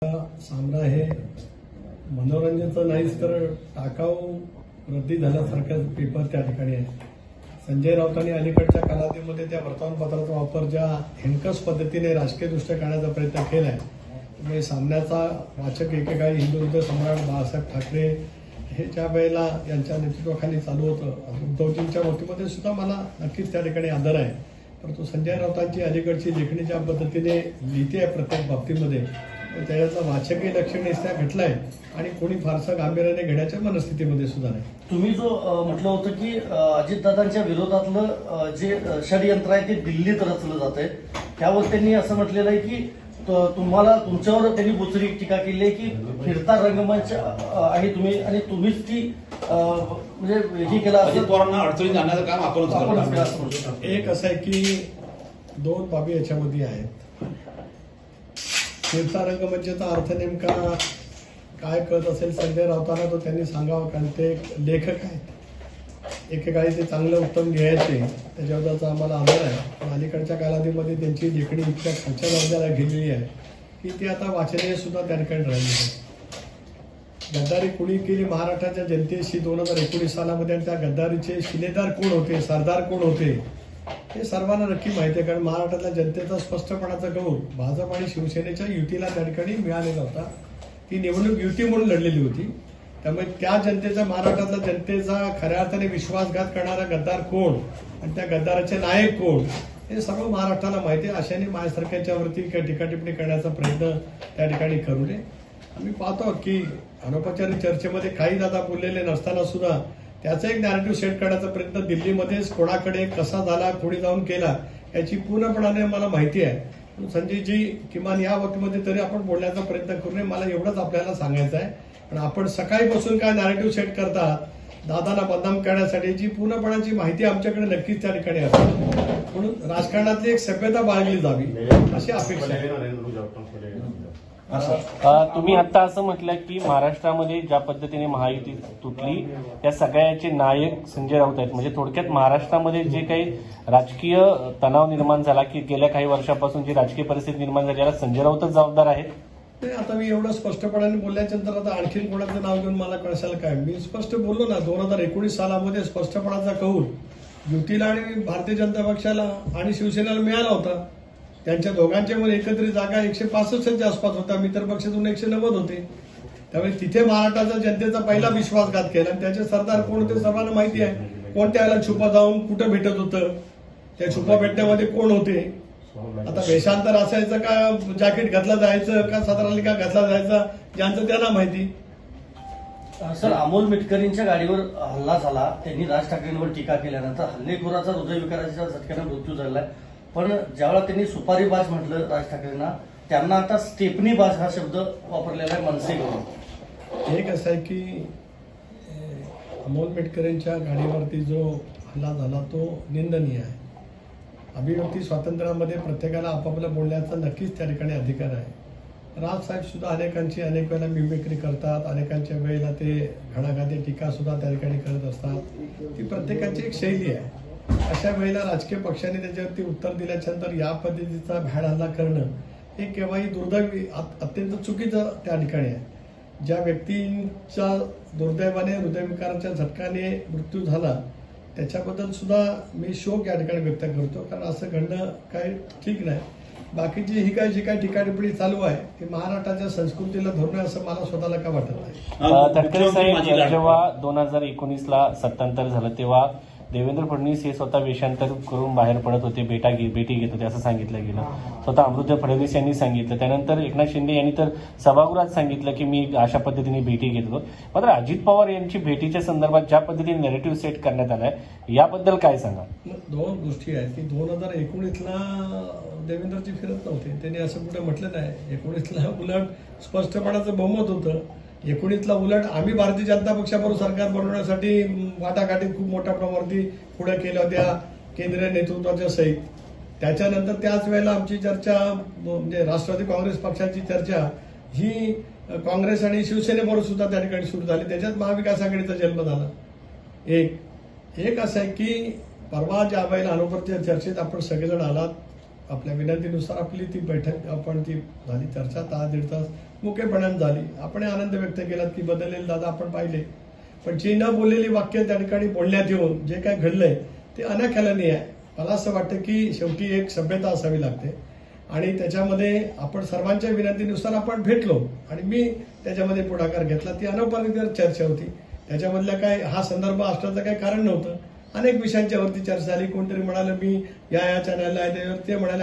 सामना हे मनोरंजनचं नाहीच तर टाकाऊ रद्दी झाल्यासारखा पेपर त्या ठिकाणी आहे संजय राऊतांनी अलीकडच्या कालावधीमध्ये त्या वर्तमानपत्राचा वापर ज्या हेमकस पद्धतीने राजकीयदृष्ट्या करण्याचा प्रयत्न केला आहे त्यामुळे सामन्याचा वाचक एकेकाळी हिंदुत्व सम्राट बाळासाहेब ठाकरे हे ज्या वेळेला यांच्या नेतृत्वाखाली चालू होतं उद्धवजींच्या बाबतीमध्ये सुद्धा मला नक्कीच त्या ठिकाणी आदर आहे. परंतु संजय राऊतांची अलीकडची लेखणी ज्या पद्धतीने लिहिते आहे प्रत्येक बाबतीमध्ये. तर त्याच्याचा वाचकीय लक्षणीय घटलाय आणि कोणी फारसं गांभीर्याने घेण्याच्या मनस्थितीमध्ये सुद्धा नाही. तुम्ही जो म्हटलं होतं की अजितदादांच्या विरोधातलं जे षडयंत्र आहे ते दिल्लीत रचलं जात आहे त्यावर त्यांनी असं म्हटलेलं आहे की त- तुम्हाला तुमच्यावर त्यांनी बुचरी टीका केली आहे की फिरता रंगमंच आहे तुम्ही आणि तुम्हीच ती म्हणजे हे केलं अडचणीत आणण्याचं काम म्हणतो एक असं आहे की दोन बाबी याच्यामध्ये आहेत. फिरता रंगमंचाचा अर्थ नेमका काय कळत असेल? संजय राऊतांना तो त्यांनी सांगावं कारण ते एक लेखक आहेत. एकेकाळी ते चांगलं उत्तम लिहायचे त्याच्याबद्दलचा आम्हाला आदर आहे. पण अलीकडच्या कालावधीमध्ये त्यांची लेखणी इतक्या खालच्या दर्जाला गेलेली आहे की ती आता वाचनीय सुद्धा त्या ठिकाणी राहिली आहे गद्दारी कुणी केली? महाराष्ट्राच्या जनतेशी दोन हजार एकोणीस सालामध्ये आणि त्या गद्दारीचे शिलेदार कोण होते? सरदार कोण होते? हे सर्वांना नक्की माहिती आहे कारण महाराष्ट्रातल्या जनतेचा स्पष्टपणाचा कौल भाजप आणि शिवसेनेच्या युतीला त्या ठिकाणी मिळालेला होता. ती निवडणूक युती म्हणून लढलेली होती. त्यामुळे त्या जनतेचा महाराष्ट्रातल्या जनतेचा खऱ्या अर्थाने विश्वासघात करणारा गद्दार कोण आणि त्या गद्दाराचे नायक कोण हे सर्व महाराष्ट्राला माहिती आहे. अशाने माझ्यासारख्याच्यावरती काही टीकाटिप्पणी करण्याचा प्रयत्न त्या ठिकाणी करू नये. आम्ही पाहतो की अनौपचारिक चर्चेमध्ये काही दादा बोललेले नसताना सुद्धा त्याचा एक नॅरेटिव्ह सेट करण्याचा प्रयत्न दिल्लीमध्येच कोणाकडे कसा झाला कोणी जाऊन केला याची पूर्णपणाने मला माहिती आहे. संजयजी किमान या बाबतीमध्ये तरी आपण बोलण्याचा प्रयत्न करू नये मला एवढंच आपल्याला सांगायचं आहे. पण आपण सकाळीपासून काय नॅरेटिव्ह सेट करतात दादाला बदनाम करण्यासाठी जी पूर्णपणाची माहिती आमच्याकडे नक्कीच त्या ठिकाणी असते म्हणून राजकारणातली एक सभ्यता बाळगली जावी अशी अपेक्षा आहे. तुम्ही आता असं म्हटलं की महाराष्ट्रामध्ये ज्या पद्धतीने महायुती तुटली त्या सगळ्याचे नायक संजय राऊत आहेत. म्हणजे थोडक्यात महाराष्ट्रामध्ये जे काही राजकीय तणाव निर्माण झाला की गेल्या काही वर्षापासून जी राजकीय परिस्थिती निर्माण झाली याला संजय राऊतच जबाबदार आहेत. नाही आता मी एवढं स्पष्टपणाने बोलल्याच्या नंतर आता आणखीन कोणाचं नाव घेऊन मला कळसाल काय? मी स्पष्ट बोललो ना दोन हजार एकोणीस सालामध्ये स्पष्टपणाचा कौल युतीला आणि भारतीय जनता पक्षाला आणि शिवसेनेला मिळाला होता. त्यांच्या दोघांच्या मध्ये एकत्रित जागा एकशे पासष्टच्या आसपास होता मित्र पक्षातून एकशे नव्वद होते. त्यामुळे तिथे महाराष्ट्राचा जनतेचा पहिला विश्वासघात केला. आणि त्याचे सरदार कोण होते सर्वांना माहिती आहे. कोणत्या वेळेला छुपा जाऊन कुठं भेटत होतं? त्या छुपा भेटण्यामध्ये कोण होते? आता वेषांतर असायचं का जॅकेट घातलं जायचं का साधारण का घातला जायचा ज्यांचं त्यांना माहिती. सर अमोल मिटकरींच्या गाडीवर हल्ला झाला. त्यांनी राज ठाकरेंवर टीका केल्यानंतर हल्लेखोराचा हृदयविकाराच्या झटक्यानं मृत्यू झालाय पण ज्यावेळेला त्यांनी सुपारी बाज म्हटलं राज ठाकरेंना त्यांना आता स्टेपनी बाज हा शब्द वापरलेला आहे मनसेकडून एक असं आहे की अमोल मेटकरांच्या गाडीवरती जो हल्ला झाला तो निंदनीय आहे. अभिव्यक्ती स्वातंत्र्यामध्ये प्रत्येकाला आपापलं बोलण्याचा नक्कीच त्या ठिकाणी अधिकार आहे. राजसाहेब सुद्धा अनेकांची अनेक वेळेला मिमिक्री करतात अनेकांच्या वेळेला ते घणाघाती टीका सुद्धा त्या ठिकाणी करत असतात. ती प्रत्येकाची एक शैली आहे. अशा वेळेला राजकीय पक्षाने त्याच्यावरती उत्तर दिल्याच्यानंतर या पद्धतीचा भ्याड हल्ला करणं हे केव्हाही दुर्दैवी अत्यंत चुकीचं त्या ठिकाणी आहे. ज्या व्यक्तींच्या दुर्दैवाने हृदयविकाराच्या झटकाने मृत्यू झाला त्याच्याबद्दल सुद्धा मी शोक या ठिकाणी व्यक्त करतो. कारण असं घडणं काही ठीक नाही. बाकीची ही काय जी काही टिकाटिप्पणी चालू आहे ती महाराष्ट्राच्या संस्कृतीला धरून असं मला स्वतःला का वाटत नाही? तटकरे साहेब. जेव्हा दोन हजार एकोणीसला सत्तांतर झालं तेव्हा देवेंद्र फडणवीस हे स्वतः वेषांतर करून बाहेर पडत होते बेटा घे बेटी घेत होते असं सांगितलं गेलं. स्वतः अमृत फडणवीस यांनी सांगितलं. त्यानंतर एकनाथ शिंदे यांनी तर सभागृहात सांगितलं की मी अशा पद्धतीने भेटी घेत होतो. मात्र अजित पवार यांची भेटीच्या संदर्भात ज्या पद्धतीने नेरेटिव्ह सेट करण्यात आलाय याबद्दल काय सांगा? दोन गोष्टी आहेत की दोन हजार एकोणीसला देवेंद्रजी फिरत नव्हते. त्यांनी असं कुठे म्हटलं नाही. एकोणीसला उलट स्पष्टपणाचं बहुमत होतं. एकोणीसला उलट आम्ही भारतीय जनता पक्षाबरोबर सरकार बनवण्यासाठी वाटाघाटी खूप मोठ्या प्रमाणावरती पुढे केल्या होत्या केंद्रीय नेतृत्वाच्या सहित. त्याच्यानंतर त्याच वेळेला आमची चर्चा म्हणजे राष्ट्रवादी काँग्रेस पक्षाची चर्चा ही काँग्रेस आणि शिवसेनेबरोबर सुद्धा त्या ठिकाणी सुरू झाली. त्याच्यात महाविकास आघाडीचा जन्म झाला. एक एक असं आहे की परवा ज्या वेळेला अनोपरच्या चर्चेत आपण सगळेजण आलात आपल्या विनंतीनुसार आपली ती बैठक आपण ती झाली चर्चा तास दीड तास मुकेपणाने झाली. आपण आनंद व्यक्त केला की बदललेले दादा आपण पाहिले. पण जी न बोललेली वाक्य त्या ठिकाणी बोलण्यात येऊन जे काय घडलंय ते अनाख्यालनीय आहे मला असं वाटतं की शेवटी एक सभ्यता असावी लागते. आणि त्याच्यामध्ये आपण सर्वांच्या विनंतीनुसार आपण भेटलो. आणि मी त्याच्यामध्ये पुढाकार घेतला. ती अनौपचारिक चर्चा होती. त्याच्यामधल्या काय हा संदर्भ असण्याचं काही कारण नव्हतं. अनेक विषयांच्यावरती चर्चा झाली. कोणतरी म्हणालं मी या या चॅनलला आहे. ते म्हणाले